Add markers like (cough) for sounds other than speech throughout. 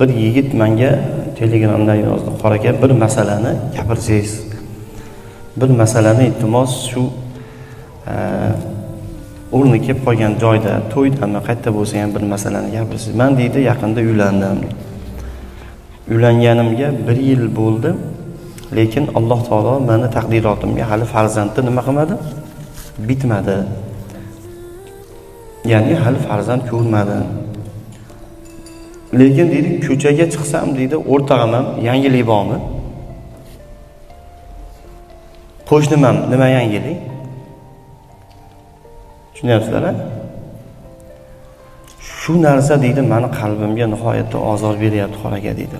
bir yigit menga telegramdan yozdi. Qora aka bir masalani gapirsangiz bir masalani iltimos shu e, o'rni kelib qolgan joyda to'ydami qayerda bo'lsa ham bir masalani gapirsangiz man deydi yaqinda uylandim. Uylanganimga bir yil bo'ldi lekin alloh taolo mani taqdirotimga hali farzandni nima qilmadi? Bitmadi. Ya'ni hali farzand ko'rmadim lekin deydi ko'chaga chiqsam deydi o'rtog'im ham yangilik bormi qo'shnim ham nima yangilik tushunyapsizlar a? Shu narsa deydi mani qalbimga nihoyatda ozor beryapti xor aka deydi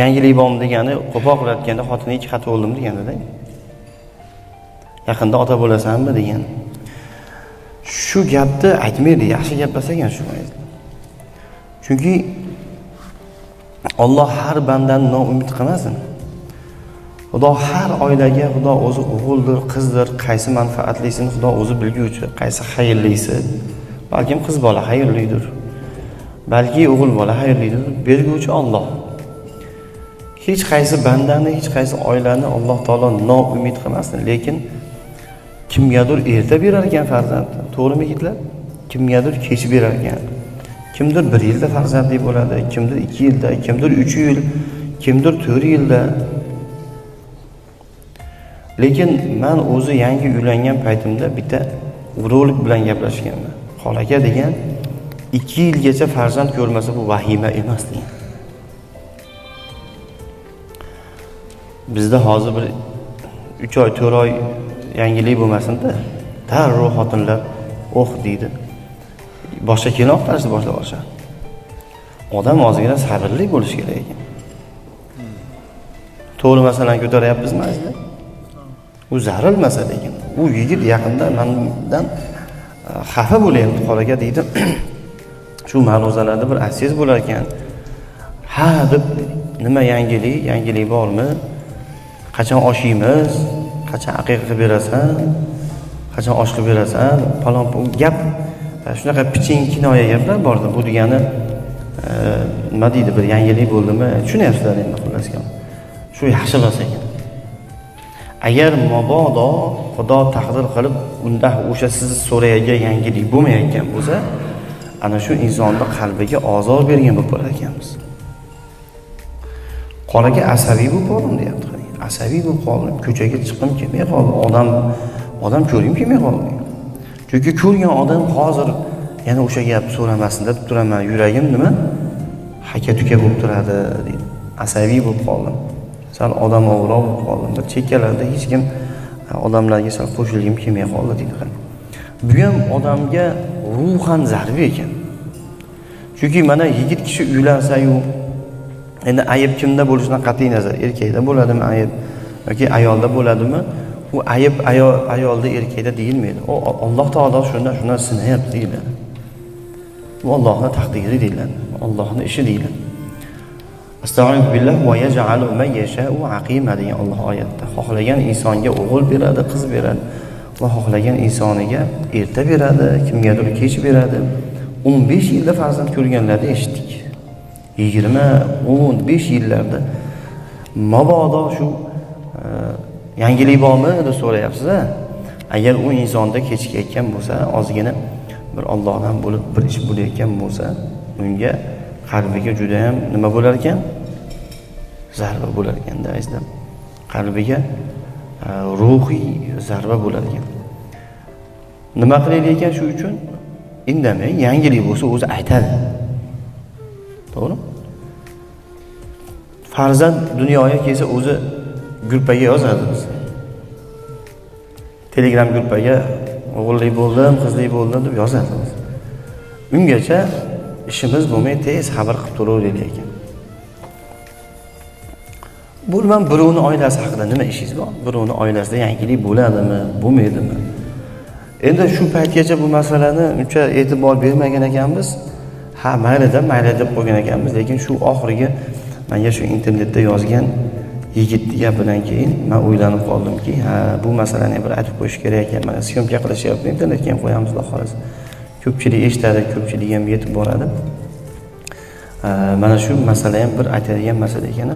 yangilik bormi degani qo'pol qilayotganda xotini ikki xat o'ldim deganida yaqinda ota bo'lasanmi degan shu gapni aytmaydi yaxshi gap emas ekan shu chunki olloh har bandani noumid qilmasin. Xudo har oilaga xudo o'zi o'g'ildir qizdir qaysi manfaatlisini xudo o'zi bilguvchi qaysi xayrlisi. Balkim qiz bola xayrlidir. Balki o'g'il bola xayrlidir berguvchi olloh hech qaysi bandani hech qaysi oilani alloh taolo noumid qilmasin. Lekin kimgadir erta berar ekan farzandni to'g'rimi yigitlar kimgadir kech berar ekan kimdir bir yilda farzandli bo'ladi kimdir ikki yilda kimdir uch yil kimdir to'rt yilda. Lekin man o'zi yangi uylangan paytimda bitta urolog bilan gaplashganman. Xol aka degan ikki yilgacha farzand ko'rmasa bu vahima emas degan. Bizda hozir bir uch oy to'rt oy yangilik bo'lmasinda darrov xotinlar oh! deydi. Boshqa kelin oqtarishni boshlab yuborishadi odam ozgina sabrli bo'lishi kerak ekan. To'g'ri masalani ko'taryapmizmi azizlar u zaril masala ekan u yigit yaqinda mandan e, xafa bo'lyapti qor aka deydi (clears throat) shu ma'ruzalarda bir aytsangiz bo'lar ekan. Ha deb nima yangilik yangilik bormi? Qachon oshiymiz? Qachon aqiqa qilib berasan? Qachon osh qilib berasan? Falon gap shunaqa piching kinoya gaplar bordi bu degani e, nima deydi bir yangilik bo'ldimi? Tushunyapsizlar endi xullas shu yaxshi emas ekan. Agar mabodo xudo taqdir qilib unda o'sha siz so'ragan yangilik bo'lmayotgan bo'lsa ana shu insonni qalbiga ozor bergan bo'lib qolar ekanmiz. Qolaga asabiy bo'lib qoldim deyapti. Asabiy bo'lib qoldim ko'chaga chiqqim kelmay qoldi odam odam ko'rgim kelmay qoldi. Chunki ko'rgan odam hozir yana o'sha gap so'ramasin deb turaman. Yuragim nima? Haka tuka bo'lib turadi deydi. Asabiy bo'lib qoldim. Sal odamoviroq bo'lib qoldim. Bir chekkalarda hech kim odamlarga sal qo'shilgim kelmay qoldi deydi bu ham odamga ruhan zarba ekan. Chunki mana yigit kishi uylansayu endi ayb kimda bo'lishidan qat'iy nazar. Erkakda bo'ladimi ayb yoki ayolda bo'ladimi u ayb ayol ayolda erkakda deyilmaydi u alloh taolo shundan shundan sinayapti deyiladi bu ollohni taqdiri deyiladi ollohni ishi deyiladi degan olloh oyatda xohlagan insonga o'g'il beradi qiz beradi. Va xohlagan insoniga erta beradi kimgadir kech beradi. O'n besh yilda farzand ko'rganlarni eshitdik. Yigirma o'n besh yillarda mabodo shu e, yangilik bormi deb so'rayapsiz agar u insonda kechikayotgan bo'lsa ozgina bir ollohdan bo'lib bir ish bo'layotgan bo'lsa unga qalbiga judayam nima bo'lar ekan? Zarba bo'lar ekanda azizlar qalbiga e, ruhiy zarba bo'lar ekan. Nima qilaylik ekan shu uchun? Indamay yangilik bo'lsa o'zi aytadi. To'g'rimi? Farzand dunyoga kelsa o'zi gruppaga yozadi telegram gruppaga o'g'illik bo'ldim qizlik bo'ldim deb yozadi ungacha ishimiz bo'lmay tez xabar qilib turaveraylik ekan bu bilan birovni oilasi haqida nima ishingiz bor? Birovni oilasida yangilik bo'ladimi bo'lmaydimi? Endi shu paytgacha bu masalani uncha e'tibor bermagan ekanmiz. Ha mayli mayli deb qo'ygan ekanmiz lekin shu oxirgi manga shu internetda yozgan yigitni gapidan keyin man o'ylanib qoldimki ha bu masalani bir aytib qo'yish kerak ekan mana syomka qilishyapti internetga ham qo'yamiz xudo xohlasa ko'pchilik eshitadi ko'pchilik ham yetib boradi. Mana shu masala ham bir aytadigan masala ekan